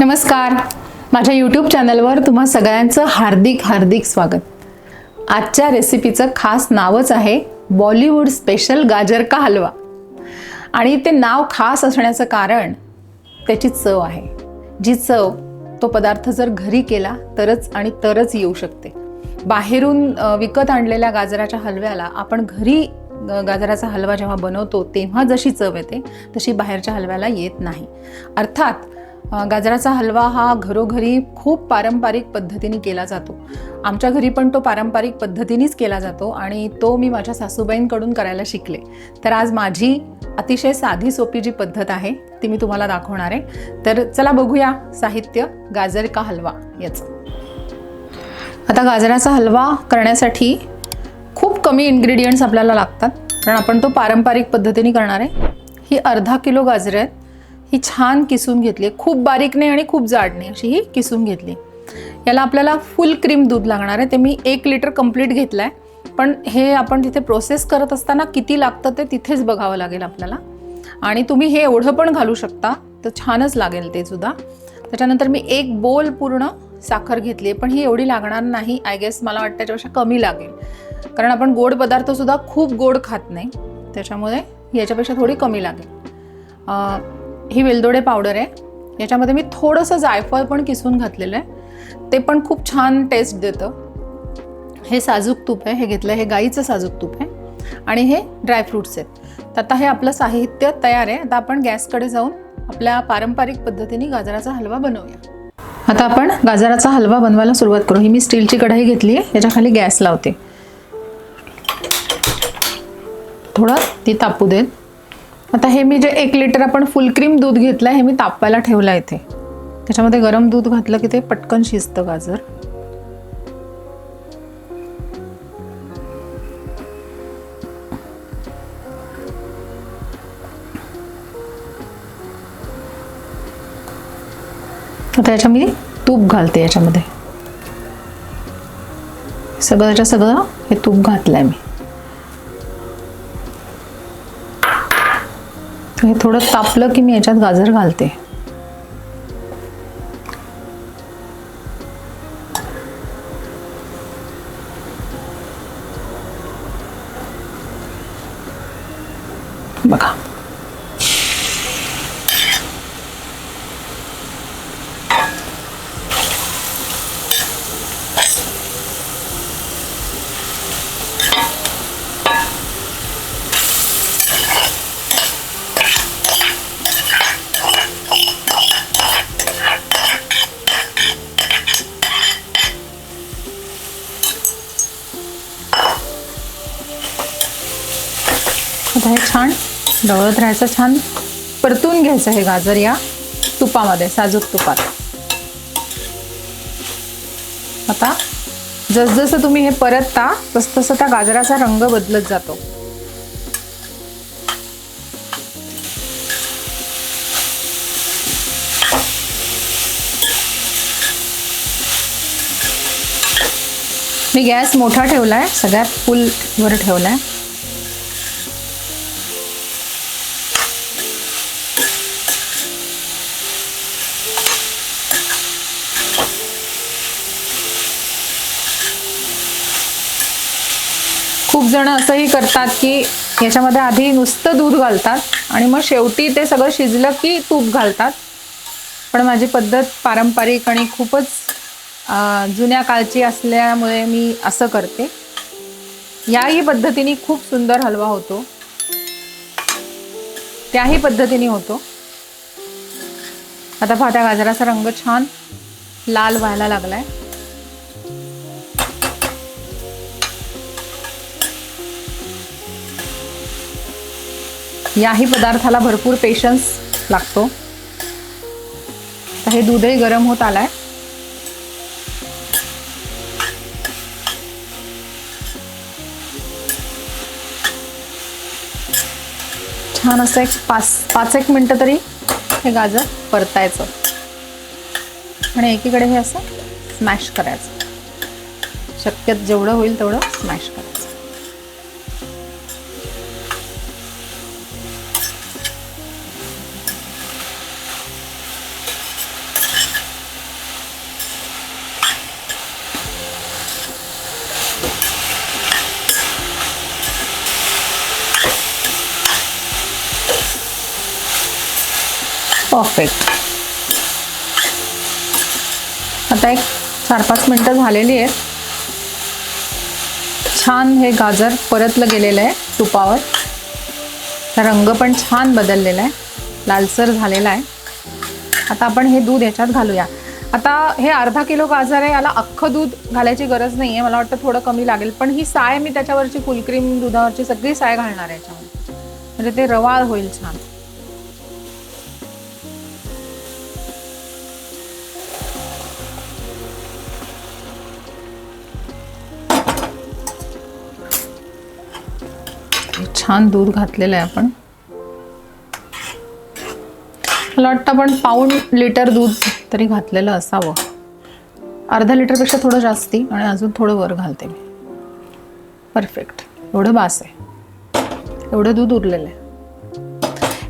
नमस्कार. माझ्या यूट्यूब चॅनलवर तुम्हा सगळ्यांचं हार्दिक हार्दिक स्वागत. आजच्या रेसिपीचं खास नावच आहे बॉलिवूड स्पेशल गाजर का हलवा. आणि ते नाव खास असण्याचं कारण त्याची चव आहे. जी चव तो पदार्थ जर घरी केला तरच आणि तरच येऊ शकते. बाहेरून विकत आणलेल्या गाजराच्या हलव्याला आपण घरी गाजराचा हलवा जेव्हा बनवतो तेव्हा जशी चव येते तशी बाहेरच्या हलव्याला येत नाही. अर्थात गाजराचा हलवा हा घरोघरी खूप पारंपरिक पद्धतीने केला जातो. आमच्या घरी पण तो पारंपरिक पद्धतीनेच केला जातो आणि तो मी माझ्या सासूबाईंकडून करायला शिकले. तर आज माझी अतिशय साधी सोपी जी पद्धत आहे ती मी तुम्हाला दाखवणार आहे. तर चला बघूया साहित्य गाजर का हलवा याचं. आता गाजराचा हलवा करण्यासाठी खूप कमी इन्ग्रेडियंट्स आपल्याला लागतात कारण आपण तो पारंपरिक पद्धतीने करणार आहे. ही अर्धा किलो गाजरं आहेत. ही छान किसून घेतली. खूप बारीक नाही आणि खूप जाड नाही अशी ही किसून घेतली. याला आपल्याला फुल क्रीम दूध लागणार आहे. ते मी एक लिटर कंप्लीट घेतलं आहे पण हे आपण तिथे प्रोसेस करत असताना किती लागतं ते तिथेच बघावं लागेल आपल्याला. आणि तुम्ही हे एवढं पण घालू शकता. तर छानच लागेल ते सुद्धा. त्याच्यानंतर मी एक बोल पूर्ण साखर घेतली आहे. पण ही एवढी लागणार नाही. आय गेस मला वाटतं त्याच्यापेक्षा कमी लागेल. कारण आपण गोड पदार्थसुद्धा खूप गोड खात नाही. त्याच्यामुळे याच्यापेक्षा थोडी कमी लागेल. ही वेलदोडे पावडर आहे. याच्यामध्ये मी थोडंसं जायफळ पण किसून घातलेलं आहे. ते पण खूप छान टेस्ट देतं. हे साजूक तूप आहे. हे घेतलं हे गाईचं साजूक तूप आहे. आणि हे ड्रायफ्रूट्स आहेत. तर आता हे आपलं साहित्य तयार आहे. आता आपण गॅसकडे जाऊन आपल्या पारंपरिक पद्धतीने गाजराचा हलवा बनवूया. आता आपण गाजराचा हलवा बनवायला सुरुवात करू. ही मी स्टीलची कढाई घेतली आहे. याच्याखाली गॅस लावते. थोडं ती तापू देत. आता हे मी जे एक लिटर आपण फुल क्रीम दूध घेतलं हे मी तापवायला ठेवलं आहे इथे. त्याच्यामध्ये गरम दूध घातलं की ते पटकन शिजतं गाजर. आता याच्या मी तूप घालते याच्यामध्ये. सगळंच्या सगळं हे तूप घातलं आहे मी. हे थोडं तापलं की मी याच्यात गाजर घालते. ढवळत राहायचं छान. परतून घ्यायचं हे गाजर या तुपामध्ये साजूक तुपात. आता जसजसं तुम्ही हे परतता तसतसं त्या गाजराचा रंग बदलत जातो. मी गॅस मोठा ठेवलाय सगळ्यात फुल वर ठेवलाय. जण असंही करतात की याच्यामध्ये आधी नुसतं दूध घालतात आणि मग शेवटी ते सगळं शिजलं की तूप घालतात. पण माझी पद्धत पारंपरिक आणि खूपच जुन्या काळची असल्यामुळे मी असं करते. याही पद्धतीने खूप सुंदर हलवा होतो. त्याही पद्धतीने होतो. आता पहा गाजराचा रंग छान लाल व्हायला लागलाय. याही पदार्थाला भरपूर पेशन्स लागतो. तर हे दूधही गरम होत आलाय. छान असं एक पाच पाच एक मिनटं तरी हे गाजर परतायचं. आणि एकीकडे हे असं स्मॅश करायचं. शक्यत जेवढं होईल तेवढं स्मॅश करायचं परफेक्ट आता एक चार पाच मिनटं झालेली आहेत. छान हे गाजर परतलं गेलेलं आहे तुपावर. रंग पण छान बदललेला आहे. लालसर झालेला आहे. आता आपण हे दूध याच्यात घालूया. आता हे अर्धा किलो गाजर आहे याला अख्खं दूध घालायची गरज नाही आहे मला वाटतं थोडं कमी लागेल. पण ही साय मी त्याच्यावरची फुलक्रीम दुधावरची सगळी साय घालणार आहे याच्यामध्ये. म्हणजे ते रवाळ होईल छान. छान दूध घातलेलं आहे आपण. मला वाटतं आपण पाऊण लिटर दूध तरी घातलेलं असावं. अर्धा लिटरपेक्षा थोडं जास्ती आणि अजून थोडं वर घालते मी. परफेक्ट एवढं बास आहे. एवढं दूध उरलेलं आहे.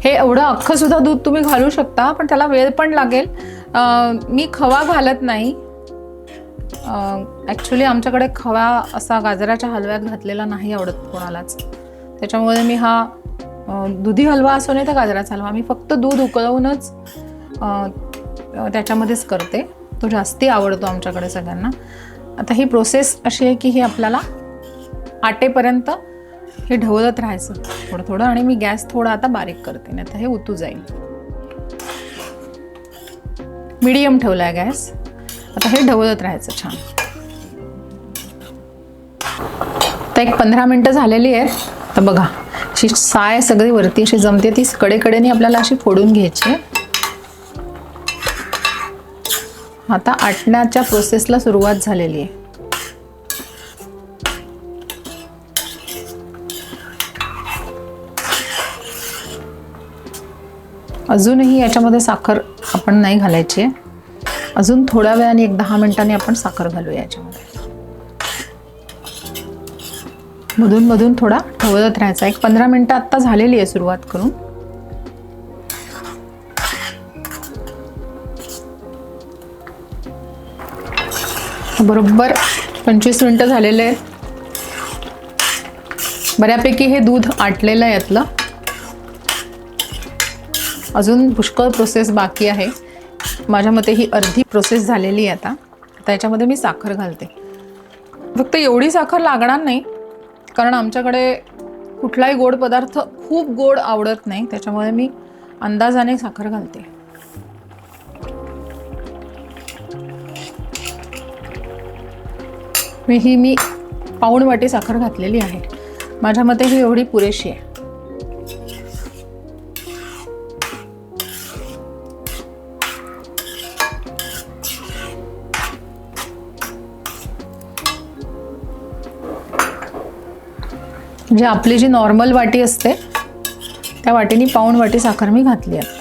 हे एवढं अख्खं सुद्धा दूध तुम्ही घालू शकता पण त्याला वेळ पण लागेल. मी खवा घालत नाही. ॲक्च्युली आमच्याकडे खवा असा गाजराच्या हलव्यात घातलेला नाही आवडत कोणालाच. त्याच्यामुळे मी हा दुधी हलवा असो नाही तर गाजराचा हलवा. मी फक्त दूध उकळवूनच त्याच्यामध्येच करते. तो जास्ती आवडतो आमच्याकडे सगळ्यांना. आता ही प्रोसेस अशी आहे की हे आपल्याला आटेपर्यंत हे ढवळत राहायचं थोडं थोडं आणि मी गॅस थोडा आता बारीक करते नाही तर हे उतू जाईल. मिडियम ठेवला आहे गॅस. आता हे ढवळत राहायचं छान. तर एक पंधरा मिनटं झालेली आहेत. तर बघा अशी साय सगळी वरती अशी जमते ती कडेकडेने आपल्याला अशी फोडून घ्यायची. आहे. आता आटण्याच्या प्रोसेसला सुरुवात झालेली आहे. अजूनही याच्यामध्ये साखर आपण नाही घालायची. आहे अजून थोड्या वेळाने एक दहा मिनिटांनी आपण साखर घालूया याच्यामध्ये. मधून मधून थोडा ठवळत राहायचा. एक पंधरा मिनिटं आत्ता झालेली आहे सुरुवात करून. बरोबर पंचवीस मिनटं झालेले आहेत. बऱ्यापैकी हे दूध आटलेलं आहे यातलं. अजून पुष्कळ प्रोसेस बाकी आहे. माझ्या मते ही अर्धी प्रोसेस झालेली आहे आता. आता याच्यामध्ये मी साखर घालते. फक्त एवढी साखर लागणार नाही. कारण आमच्याकडे कुठलाही गोड पदार्थ खूप गोड आवडत नाही त्याच्यामुळे मी अंदाजाने साखर घालते. मी ही मी पाऊण वाटी साखर घातलेली आहे. माझ्या मते ही एवढी पुरेशी आहे. म्हणजे आपली जी नॉर्मल वाटी असते त्या वाटीने पाऊण वाटी साखर मी घातली आहे.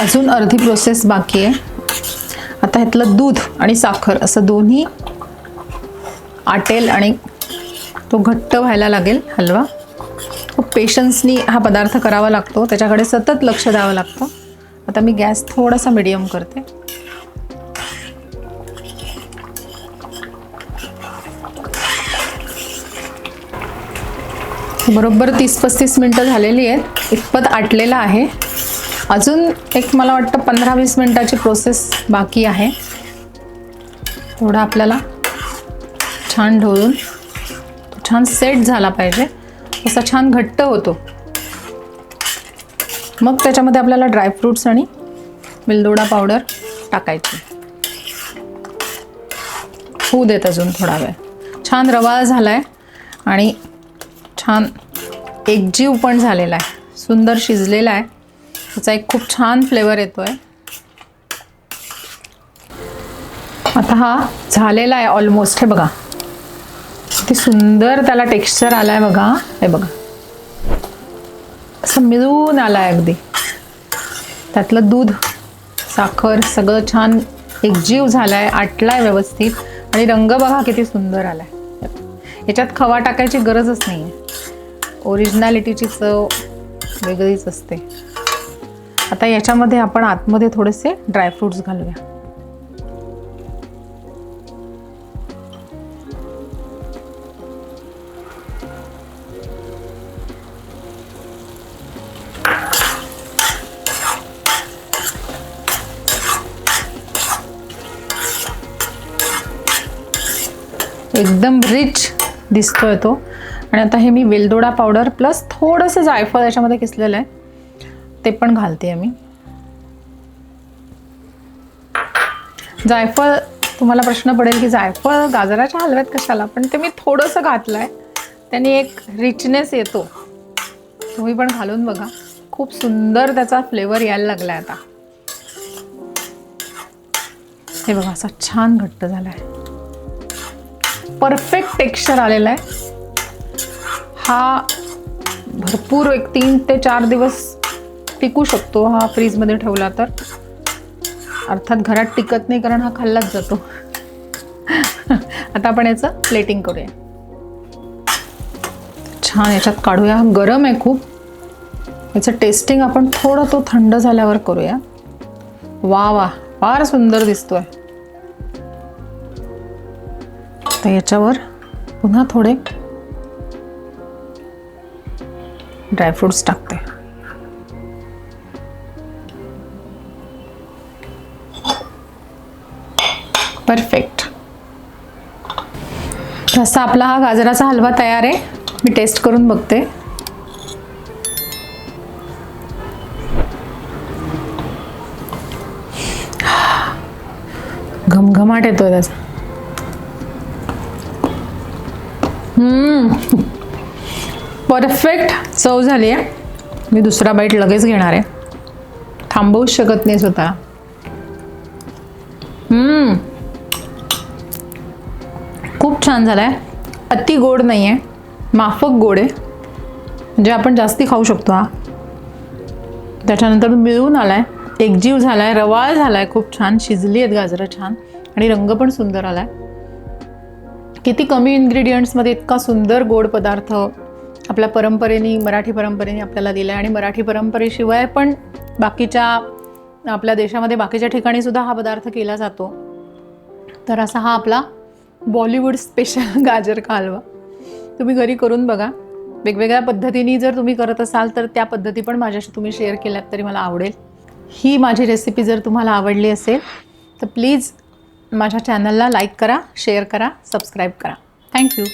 अजून अर्धी प्रोसेस बाकी आहे. आता ह्यातलं दूध आणि साखर असं दोन्ही आटेल आणि तो घट्ट व्हायला लागेल हलवा. खूप पेशन्सनी हा पदार्थ करावा लागतो. त्याच्याकडे सतत लक्ष द्यावं लागतं. आता मी गॅस थोडासा मिडियम करते. बरोबर तीस पस्तीस मिनटं झालेली आहेत. इतपत आटलेलं आहे. अजून एक मला वाटतं पंधरा वीस मिनटाची प्रोसेस बाकी आहे. थोडं आपल्याला छान ढवळून तो छान सेट झाला पाहिजे. असा छान घट्ट होतो. मग त्याच्यामध्ये आपल्याला ड्रायफ्रूट्स आणि वेलदोडा पावडर टाकायची. होऊ देत अजून थोडा वेळ. छान रवाळ झाला आहे आणि छान एकजीव पण झालेला आहे. सुंदर शिजलेला आहे. त्याचा एक खूप छान फ्लेवर येतो आहे आता हा झालेला आहे ऑलमोस्ट हे बघा. किती सुंदर त्याला टेक्स्चर आला आहे बघा. हे बघा. असं मिळून आला आहे अगदी. त्यातलं दूध साखर सगळं छान एकजीव झालाय आटलाय व्यवस्थित. आणि रंग बघा किती सुंदर आलाय. याच्यात खवा टाकायची गरजच नाही आहे ओरिजिनॅलिटीची चव वेगळीच असते. आता याच्यामध्ये आपण आतमध्ये थोडेसे ड्रायफ्रुट्स घालूया. एकदम रिच दिसतोय तो. आणि आता हे मी वेलदोडा पावडर प्लस थोडंसं जायफळ याच्यामध्ये किसलेलं आहे. ते पण घालते मी जायफळ तुम्हाला प्रश्न पडेल की जायफळ गाजराच्या हलव्यात कशाला? पण ते मी थोडंसं घातलं आहे त्याने एक रिचनेस येतो. तुम्ही पण घालून बघा. खूप सुंदर त्याचा फ्लेवर यायला लागला आता. हे बघा असा छान घट्ट झाला आहे परफेक्ट टेक्स्चर आलेला आहे हा भरपूर एक तीन ते चार दिवस टिकू शकतो हा फ्रीजमध्ये ठेवला तर. अर्थात घरात टिकत नाही कारण हा खाल्लाच जातो. आता आपण याचं प्लेटिंग करूया. छान याच्यात काढूया. हा गरम आहे खूप. याचं टेस्टिंग आपण थोडं तो थंड झाल्यावर करूया. वा वा. फार सुंदर दिसतोय. तर याच्यावर पुन्हा थोडे ड्रायफ्रुट्स टाकते. परफेक्ट असा आपला हा गाजराचा हलवा तयार आहे. मी टेस्ट करून बघते. घमघमाट येतो त्याचा. परफेक्ट चव झाली आहे. मी दुसरा बाईट लगेच घेणार आहे. थांबवूच शकत नाही स्वतः. हम्म. खूप छान झाला आहे अति गोड नाही आहे माफक गोड आहे. म्हणजे आपण जास्ती खाऊ शकतो हा. त्याच्यानंतर मिळून आला आहे एकजीव झाला आहे रवाळ झाला आहे खूप छान. शिजली आहेत गाजरं छान. आणि रंग पण सुंदर आला आहे किती कमी इन्ग्रेडियंट्समध्ये इतका सुंदर गोड पदार्थ आपल्या परंपरेने मराठी परंपरेने आपल्याला दिला आहे आणि मराठी परंपरेशिवाय पण बाकीच्या आपल्या देशामध्ये बाकीच्या ठिकाणी सुद्धा हा पदार्थ केला जातो. तर असा हा आपला बॉलिवूड स्पेशल गाजर का हलवा तुम्ही घरी करून बघा. वेगवेगळ्या पद्धतीने जर तुम्ही करत असाल तर त्या पद्धती पण माझ्याशी तुम्ही शेअर केल्यात तरी मला आवडेल. ही माझी रेसिपी जर तुम्हाला आवडली असेल तर प्लीज माझ्या चॅनलला लाईक करा शेअर करा सबस्क्राईब करा. थँक्यू